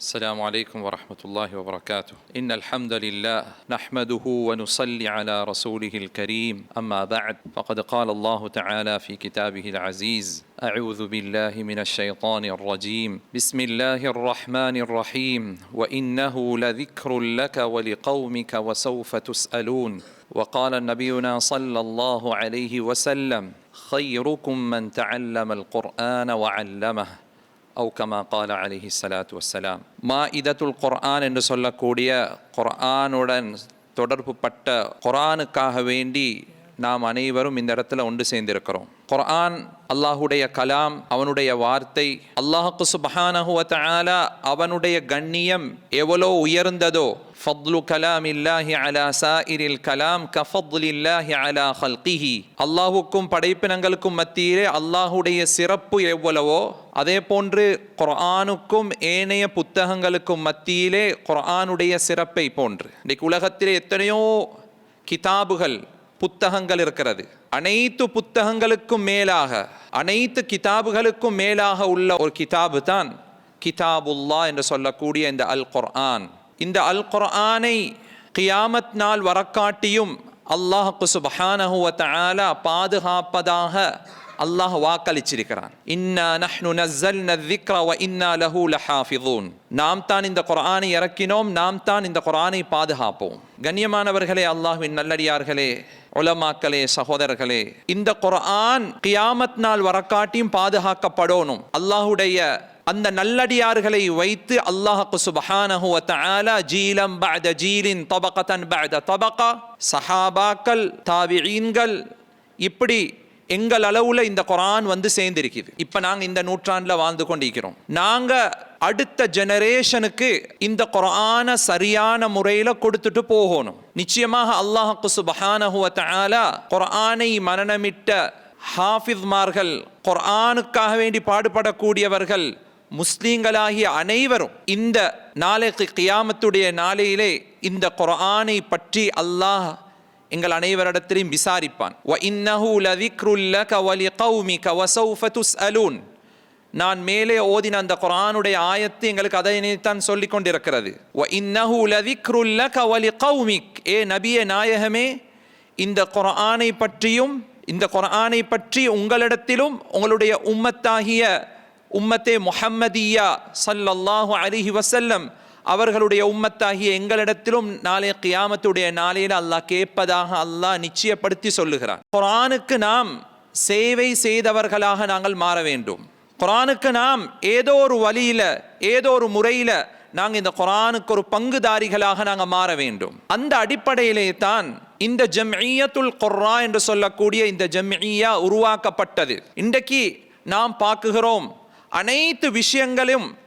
السلام عليكم ورحمة الله وبركاته. إن الحمد لله نحمده ونصلي على رسوله الكريم. أما بعد فقد قال الله تعالى في كتابه العزيز أعوذ بالله من الشيطان الرجيم. بسم الله الرحمن الرحيم. وإنه لذكر لك ولقومك وسوف تسألون. وقال نبينا صلى الله عليه وسلم خيركم من تعلم القرآن وعلمه. அவு கமா கால அலிஹி சலாத்து வசலாம் மா இதத்துல் குர்ஆன் என்று சொல்லக்கூடிய குர்ஆனுடன் தொடர்பு பட்ட குர்ஆனுக்காக வேண்டி நாம் அனைவரும் இந்த இடத்துல ஒன்று சேர்ந்திருக்கிறோம். குர்ஆன் அல்லாஹுடைய கலாம் அவனுடைய வார்த்தை அல்லாஹுக்கு சுபஹானஹு வ அவனுடைய கண்ணியம் எவ்வளோ உயர்ந்ததோ ஃபத்லு கலாம் இல்லாஹி அலா சாயிரில் கலாம் கஃபத்லில்லாஹி அலா ஹல்கிஹி அல்லாஹுக்கும் படைப்பினங்களுக்கும் மத்தியிலே அல்லாஹுடைய சிறப்பு எவ்வளவோ அதே போன்று குர்ஆனுக்கும் ஏனைய புத்தகங்களுக்கும் மத்தியிலே குர்ஆனுடைய சிறப்பை போன்று. இன்றைக்கு உலகத்திலே எத்தனையோ கிதாபுகள் புத்தகங்கள் இருக்கிறது. அனைத்து புத்தகங்களுக்கும் மேலாக அனைத்து கிதாபுகளுக்கும் மேலாக உள்ள ஒரு கிதாபு தான் கிதாபுல்லா என்று சொல்லக்கூடிய இந்த அல் குர்ஆன் இந்த அல் குர்ஆனை கியாமத் நாள் வரக்காட்டியும் அல்லாஹ் சுபஹானஹு வ பாதுகாப்பதாக அல்லாஹ் வாக்களிச்சிருக்கிறான். இன்னா நஹ்னு நஸ்ஸல்ன திக்ரா வ இன்னா லஹு லஹாஃபிதூன். நாம் தான் இந்த குரானை இறக்கினோம் நாம் தான் இந்த குரானை பாதுகாப்போம். கண்ணியமானவர்களே அல்லாஹ்வின் நல்லடியார்களே உலமாக்களே சகோதரர்களே இந்த குர்ஆன் கியாமத் நாள் வரக்காட்டியும் பாதுகாக்கப்படணும். அல்லாஹுடைய அந்த நல்லடியார்களை வைத்து அல்லாஹு சுபஹானஹு தஆலா ஜீலம் பஅத ஜீலின் தபகத்தன் பஅத தபகா சஹாபாக்கள் தாபிஈன்கள் இப்படி எங்கள் அளவுல இந்த குரான் வந்து சேர்ந்திருக்குது. இப்ப நாங்க இந்த நூற்றாண்டுல வாழ்ந்து கொண்டிருக்கிறோம். நாங்க அடுத்த ஜெனரேஷனுக்கு இந்த குரான சரியான முறையில கொடுத்துட்டு போகணும். நிச்சயமாக அல்லாஹு சுபஹானஹு குரானை மரணமிட்ட ஹாஃபிஸ்மார்கள் குர்ஆனுக்காக வேண்டி பாடுபடக்கூடியவர்கள் முஸ்லீம்களாகிய அனைவரும் இந்த நாளைக்கு கியாமத்துடைய நாளையிலே இந்த குரானை பற்றி அல்லாஹ் எங்கள் அனைவரிடத்திலையும் விசாரிப்பான். வ இன்னஹு லதிக்ருல்லக வலிகௌமிக வசௌஃப அலூன் நான் மேலே ஓதின அந்த குரானுடைய ஆயத்து எங்களுக்கு அதனைத்தான் சொல்லிக் கொண்டிருக்கிறது. வ இன்னஹு லதிக்ருல்லக வலிகௌமிக். ஏ நபியே நாயகமே இந்த குரானை பற்றியும் இந்த குரானை பற்றி உங்களிடத்திலும் உங்களுடைய உம்மத்தாகிய உம்மத்தே முஹம்மதியா சல்லல்லாஹு அலிஹி வசல்லம் அவர்களுடைய உம்மத்தாகிய எங்களிடத்திலும் நாளைய கியாமத்துடைய நாளையில் அல்லாஹ் கேட்பதாக அல்லாஹ் நிச்சயப்படுத்தி சொல்லுகிறார் குரானுக்கு நாம் சேவை செய்தவர்களாக நாங்கள் மாற வேண்டும். குரானுக்கு நாம் ஏதோ ஒரு வழியில ஏதோ ஒரு முறையில நாங்கள் இந்த குரானுக்கு ஒரு பங்குதாரிகளாக நாங்கள் மாற வேண்டும். அந்த அடிப்படையிலே தான் இந்த ஜம்இயத்துல் குர்ரா என்று சொல்லக்கூடிய இந்த ஜம்இயா உருவாக்கப்பட்டது. இன்றைக்கு நாம் பார்க்குகிறோம் அனைத்து விஷயங்களும்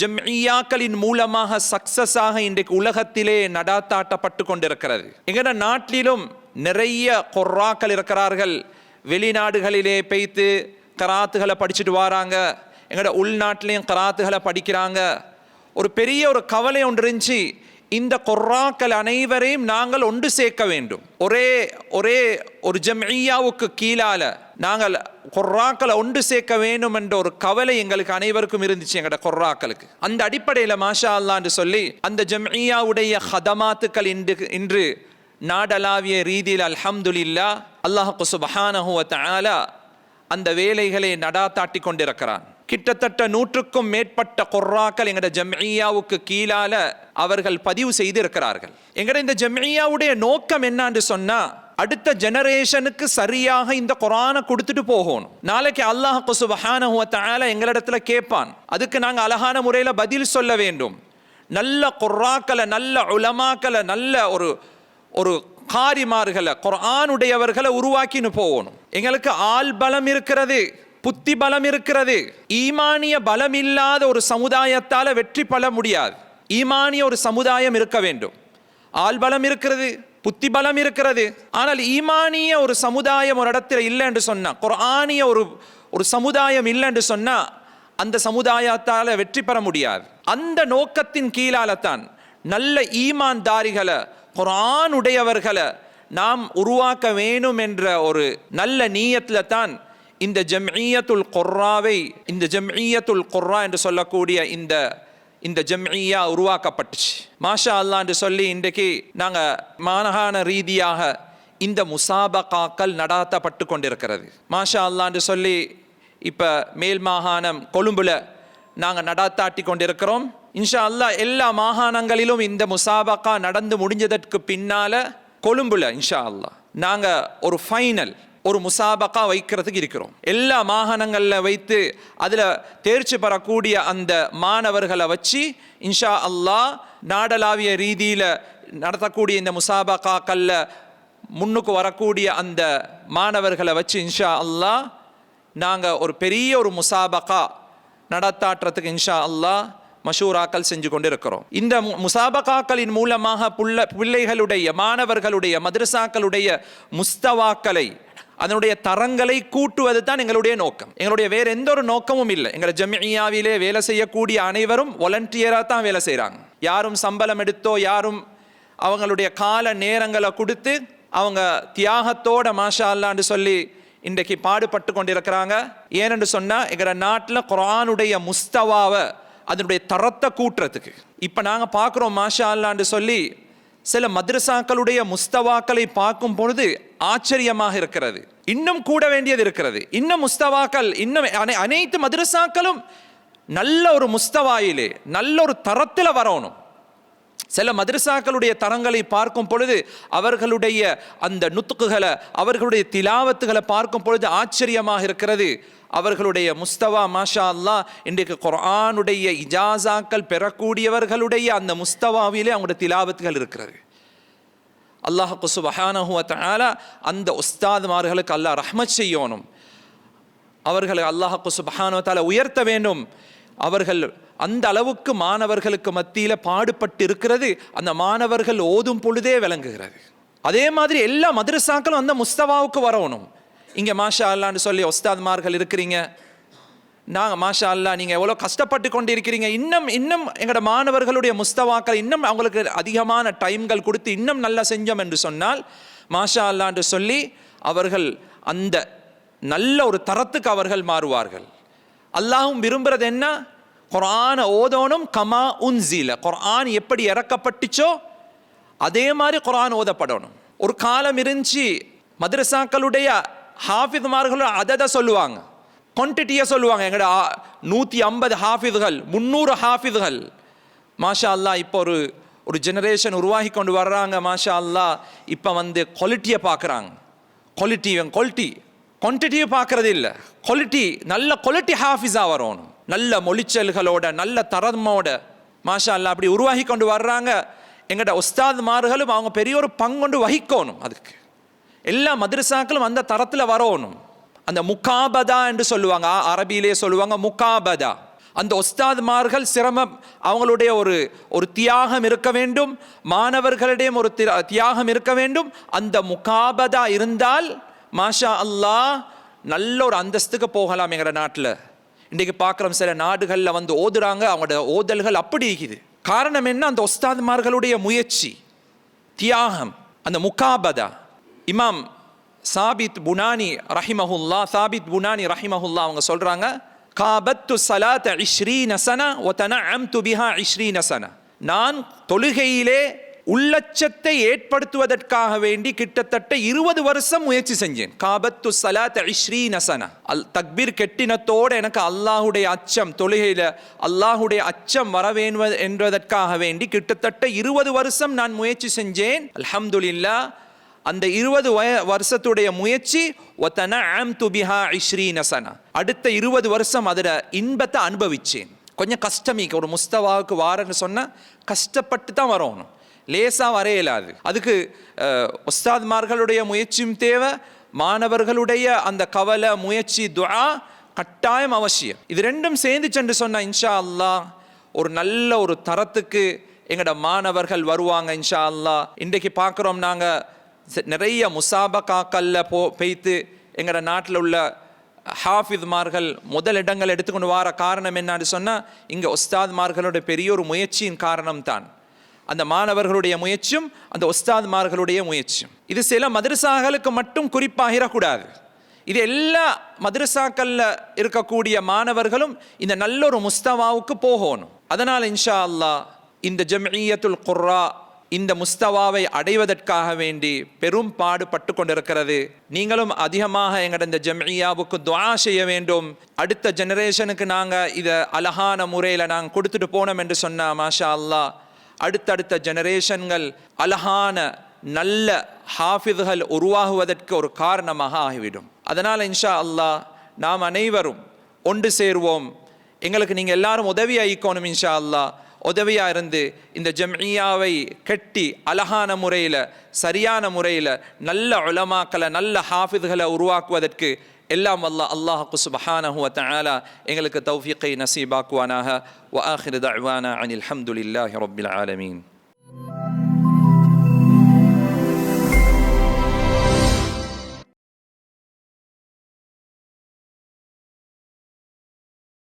ஜம்இயாக்களின் மூலமாக சக்சஸாக இன்றைக்கு உலகத்திலே நடாத்தாட்டப்பட்டு கொண்டிருக்கிறது. எங்கட நாட்டிலும் நிறைய கொர்ராக்கள் இருக்கிறார்கள். வெளிநாடுகளிலே பெய்த்து கராத்துகளை படிச்சுட்டு வராங்க. எங்களோட உள்நாட்டிலையும் கராத்துகளை படிக்கிறாங்க. ஒரு பெரிய ஒரு கவலை ஒன்று இருந்துச்சு. இந்த கொர்ராக்கள் அனைவரையும் நாங்கள் ஒன்று சேர்க்க வேண்டும். ஒரே ஒரே ஒரு ஜம்இயாவுக்கு கீழால நாங்கள் கொர்ராக்களை ஒன்று சேர்க்க வேண்டும் என்ற ஒரு கவலை எங்களுக்கு அனைவருக்கும் இருந்துச்சு எங்களோட கொர்ராக்களுக்கு. அந்த அடிப்படையில் மாஷா அல்லான்னு சொல்லி அந்த ஜம்இயாவுடைய ஹதமாத்துக்கள் இன்று இன்று நாடளாவிய ரீதியில் அல்ஹம்துலில்லா அல்லாஹு சுபஹானஹு வ அந்த வேலைகளை நடாத்தாட்டி கொண்டிருக்கிறான். கிட்டத்தட்ட நூற்றுக்கும் மேற்பட்ட கொர்ராக்கள் எங்கட ஜம்இயாவுக்கு கீழால அவர்கள் பதிவு செய்திருக்கிறார்கள். எங்களோட எங்கட இந்த ஜம்இயாவுடைய நோக்கம் என்னான்னு சொன்னா அடுத்த ஜெனரேஷனுக்கு சரியாக இந்த குரானை கொடுத்துட்டு போகணும். நாளைக்கு அல்லாஹ் குசுபஹான எங்களிடத்துல கேட்பான் அதுக்கு நாங்கள் அழகான முறையில் பதில் சொல்ல வேண்டும். நல்ல குர்ராக்களை நல்ல உலமாக்களை நல்ல ஒரு ஒரு காரிமார்களை குரானுடையவர்களை உருவாக்கின்னு போகணும். எங்களுக்கு ஆள் பலம் இருக்கிறது புத்தி பலம் இருக்கிறது. ஈமானிய பலம் இல்லாத ஒரு சமுதாயத்தால் வெற்றி பெற முடியாது. ஈமானிய ஒரு சமுதாயம் இருக்க வேண்டும். ஆள் பலம் இருக்கிறது புத்தி பலம் இருக்கிறது. ஆனால் ஈமானிய ஒரு சமுதாயம் ஒரு இடத்துல இல்லை என்று சொன்னா குர்ஆனிய ஒரு ஒரு சமுதாயம் இல்லை என்று சொன்னால் அந்த சமுதாயத்தால் வெற்றி பெற முடியாது. அந்த நோக்கத்தின் கீழால தான் நல்ல ஈமான் தாரிகளை குரானுடையவர்களை நாம் உருவாக்க வேணும் என்ற ஒரு நல்ல நீயத்தில் தான் இந்த ஜம்இயத்துல் குர்ராவை இந்த ஜம்இயத்துல் குர்ரா என்று சொல்லக்கூடிய இந்த இந்த ஜம்இயா உருவாக்கப்பட்டுச்சு. மாஷா அல்லான்னு சொல்லி இன்றைக்கு நாங்கள் மாநகான ரீதியாக இந்த முசாபகாக்கள் நடாத்தப்பட்டு கொண்டிருக்கிறது. மாஷா அல்லான்னு சொல்லி இப்போ மேல் மாகாணம் கொழும்புல நாங்கள் நடாத்தாட்டி கொண்டிருக்கிறோம். இன்ஷா அல்லாஹ் எல்லா மாகாணங்களிலும் இந்த முசாபகா நடந்து முடிஞ்சதற்கு பின்னால கொழும்புல இன்ஷா அல்லாஹ் நாங்கள் ஒரு ஃபைனல் ஒரு முசாபக்கா வைக்கிறதுக்கு இருக்கிறோம். எல்லா மாகாணங்களில் வைத்து அதில் தேர்ச்சி பெறக்கூடிய அந்த மாணவர்களை வச்சு இன்ஷா அல்லாஹ் நாடளாவிய ரீதியில் நடத்தக்கூடிய இந்த முசாபக்காக்களில் முன்னுக்கு வரக்கூடிய அந்த மாணவர்களை வச்சு இன்ஷா அல்லாஹ் நாங்கள் ஒரு பெரிய ஒரு முசாபக்கா நடத்தாட்டுறதுக்கு இன்ஷா அல்லாஹ் மஷூராக்கள் செஞ்சு கொண்டு இருக்கிறோம் இந்த முசாபகாக்களின் மூலமாக புள்ள பிள்ளைகளுடைய மாணவர்களுடைய மதரசாக்களுடைய முஸ்தவாக்களை அதனுடைய தரங்களை கூட்டுவது தான் எங்களுடைய நோக்கம். எங்களுடைய வேற எந்த ஒரு நோக்கமும் இல்லை. எங்களை ஜமியாவிலே வேலை செய்யக்கூடிய அனைவரும் வாலண்டியராக தான் வேலை செய்கிறாங்க யாரும் சம்பளம் எடுத்தோ யாரும் அவங்களுடைய கால நேரங்களை கொடுத்து அவங்க தியாகத்தோட மாஷா அல்லான்னு சொல்லி இன்றைக்கு பாடுபட்டு கொண்டிருக்கிறாங்க. ஏனென்று சொன்னால் எங்களோட நாட்டில் குரானுடைய முஸ்தவாவை அதனுடைய தரத்தை கூட்டுறதுக்கு. இப்போ நாங்கள் பார்க்குறோம் மாஷா அல்லான்னு சொல்லி சில மദ്രசாக்களுடைய முஸ்தவாக்களை பார்க்கும் பொழுது ஆச்சரியமாக இருக்கிறது. இன்னும் கூட வேண்டியது இருக்கிறது. இன்னும் முஸ்தவாக்கள் இன்னும் அனைத்து மദ്രசாக்களும் நல்ல ஒரு முஸ்தவாயிலே நல்ல ஒரு தரத்தில் வரணும். சில மதரசாக்களுடைய தரங்களை பார்க்கும் பொழுது அவர்களுடைய அந்த நுத்துக்குகளை அவர்களுடைய திலாவத்துகளை பார்க்கும் பொழுது ஆச்சரியமாக இருக்கிறது. அவர்களுடைய முஸ்தவா மாஷா அல்லா இன்றைக்கு குரானுடைய இஜாசாக்கள் பெறக்கூடியவர்களுடைய அந்த முஸ்தவாவிலே அவங்களுடைய திலாவத்துகள் இருக்கிறது. அல்லாஹ் குசு குசுபஹானஹுவத்தால அந்த உஸ்தாதுமார்களுக்கு அல்லாஹ் ரஹ்மத் செய்யணும். அவர்களை அல்லாஹ் குசு குசுபஹானுவத்தால உயர்த்த வேண்டும். அவர்கள் அந்த அளவுக்கு மாணவர்களுக்கு மத்தியில் பாடுபட்டு இருக்கிறது அந்த மாணவர்கள் ஓதும் பொழுதே விளங்குகிறது. அதே மாதிரி எல்லா மதரசாக்களும் அந்த முஸ்தவாவுக்கு வரணும். இங்கே மாஷா அல்லான்னு சொல்லி ஒஸ்தாத்மார்கள் இருக்கிறீங்க. நாங்கள் மாஷா அல்லா நீங்கள் எவ்வளோ கஷ்டப்பட்டு கொண்டு இருக்கிறீங்க இன்னும் இன்னும் எங்களோட மாணவர்களுடைய முஸ்தவாக்கள் இன்னும் அவங்களுக்கு அதிகமான டைம்கள் கொடுத்து இன்னும் நல்லா செஞ்சோம் என்று சொன்னால் மாஷா அல்லான்னு சொல்லி அவர்கள் அந்த நல்ல ஒரு தரத்துக்கு அவர்கள் மாறுவார்கள். அல்லாஹும் விரும்புறது என்ன? குரானை ஓதணும் கமா உன்சில. குரான் எப்படி இறக்கப்பட்டுச்சோ அதே மாதிரி குரான் ஓதப்படணும். ஒரு காலம் இருந்துச்சு மதரசாக்களுடைய ஹாஃபிதுமார்களோட அதை சொல்லுவாங்க. குவான்டிட்டியை சொல்லுவாங்க. எங்கட நூற்றி ஐம்பது ஹாஃபிதுகள் முந்நூறு ஹாஃபிதுகள் மாஷா அல்லா இப்போ ஒரு ஒரு ஜெனரேஷன் உருவாகி கொண்டு வர்றாங்க மாஷா அல்லா இப்போ வந்து குவாலிட்டியை பார்க்குறாங்க குவாலிட்டி குவாலிட்டி குவான்டிட்டியை பார்க்கறது இல்லை குவாலிட்டி நல்ல குவாலிட்டி ஹாஃபிஸாக வரணும். நல்ல மொழிச்சல்களோட நல்ல தரமோட மாஷா அல்லா அப்படி உருவாகி கொண்டு வர்றாங்க. எங்கள்கிட்ட உஸ்தாத்மார்களும் அவங்க பெரிய ஒரு பங்கொண்டு வகிக்கணும் அதுக்கு. எல்லா மதுரசாக்களும் அந்த தரத்தில் வரணும். அந்த முக்காபதா என்று சொல்லுவாங்க. அரபியிலே சொல்லுவாங்க முக்காபதா அந்த ஒஸ்தாதுமார்கள் சிரமம் அவங்களுடைய ஒரு ஒரு தியாகம் இருக்க வேண்டும். மாணவர்களிடையும் ஒரு தியாகம் இருக்க வேண்டும். அந்த முகாபதா இருந்தால் மாஷா அல்லாஹ் நல்ல ஒரு அந்தஸ்துக்கு போகலாம் எங்கிற நாட்டில். இன்றைக்கு பார்க்குறோம் சில நாடுகளில் வந்து ஓதுறாங்க அவங்களோட ஓதல்கள் அப்படி இருக்குது. காரணம் என்ன? அந்த ஒஸ்தாத்மார்களுடைய முயற்சி தியாகம் அந்த முகாபதா. இமாம் சாபித் புனானி ரஹிமஹுல்லா சாபித் புனானி ரஹிமஹுல்லா அவங்க சொல்கிறாங்க காபத்து சலாத் இஸ்ரீ நசனா ஒத்தன அம் துபிஹா இஸ்ரீ நசனா நான் தொழுகையிலே உள்ளச்சத்தை ஏற்படுத்துவதற்காக வேண்டி கிட்டத்தட்ட இருபது வருஷம் முயற்சி செஞ்சேன். காபத்து சலாத் ஐஸ்ரீ நசனா. அல் தக்பீர் கெட்டினத்தோடு எனக்கு அல்லாஹுடைய அச்சம் தொழுகையில் அல்லாஹுடைய அச்சம் வரவேண்வ என்பதற்காக வேண்டி கிட்டத்தட்ட இருபது வருஷம் நான் முயற்சி செஞ்சேன். அல்ஹம்துலில்லா அந்த இருபது வய வருஷத்துடைய முயற்சி ஒத்தன ஆம் துபிஹா ஐஸ்ரீ நசனா. அடுத்த இருபது வருஷம் அதில் இன்பத்தை அனுபவிச்சேன். கொஞ்சம் கஷ்டமிக்கு ஒரு முஸ்தவாவுக்கு வாரன்னு சொன்னால் கஷ்டப்பட்டு தான் வரணும். லேசாக வரையலாது அதுக்கு ஒஸ்தாத்மார்களுடைய உஸ்தாத்மார்களுடைய முயற்சியும் தேவை மாணவர்களுடைய அந்த கவலை முயற்சி துஆ கட்டாயம் அவசியம். இது ரெண்டும் சேர்ந்து சென்று சொன்ன இன்ஷா அல்லாஹ் ஒரு நல்ல ஒரு தரத்துக்கு எங்களோட மாணவர்கள் வருவாங்க இன்ஷா அல்லாஹ் இன்றைக்கு பார்க்குறோம் நாங்கள் நிறைய முசாபகாக்கல்ல போ பெய்த்து எங்களோட நாட்டில் உள்ள ஹாஃபித்மார்கள் முதல் இடங்கள் எடுத்துக்கொண்டு வர காரணம் என்னன்னு சொன்னால் இங்கே உஸ்தாத்மார்களோட பெரிய ஒரு முயற்சியின் காரணம் தான் அந்த மாணவர்களுடைய முயற்சியும் அந்த ஒஸ்தாத்மார்களுடைய முயற்சியும். இது சில மதரசாக்களுக்கு மட்டும் குறிப்பாகிடக்கூடாது இது எல்லா மதரசாக்களில் இருக்கக்கூடிய மாணவர்களும் இந்த நல்ல ஒரு முஸ்தவாவுக்கு போகணும். அதனால் இன்ஷா அல்லாஹ் இந்த ஜம்இய்யத்துல் குர்ரா இந்த முஸ்தவாவை அடைவதற்காக வேண்டி பெரும் பாடுபட்டு கொண்டிருக்கிறது. நீங்களும் அதிகமாக எங்கட இந்த ஜம்இயாவுக்கு துவா செய்ய வேண்டும். அடுத்த ஜெனரேஷனுக்கு நாங்கள் இதை அழகான முறையில் நாங்கள் கொடுத்துட்டு போனோம் என்று சொன்னால் மாஷா அல்லாஹ் அடுத்தடுத்த ஜெனரேஷன்கள் அழகான நல்ல ஹாஃபிதுகள் உருவாகுவதற்கு ஒரு காரணமாக ஆகிவிடும். அதனால் இன்ஷா அல்லாஹ் நாம் அனைவரும் ஒன்று சேருவோம். எங்களுக்கு நீங்கள் எல்லாரும் உதவி ஐக்கோணும் இன்ஷா அல்லாஹ் உதவியாக இருந்து இந்த ஜம்இயாவை கட்டி அழகான முறையில் சரியான முறையில் நல்ல உலமாக்களை நல்ல ஹாஃபிதுகளை உருவாக்குவதற்கு எல்லாம் வல்ல அல்லாஹு சுபஹானஹு எங்களுக்கு தௌஃபீக்கை நசீபாக்குவானாக. வ ஆஹிரு தஅவானா அனில் ஹம்துலில்லாஹி ரப்பில் ஆலமீன்.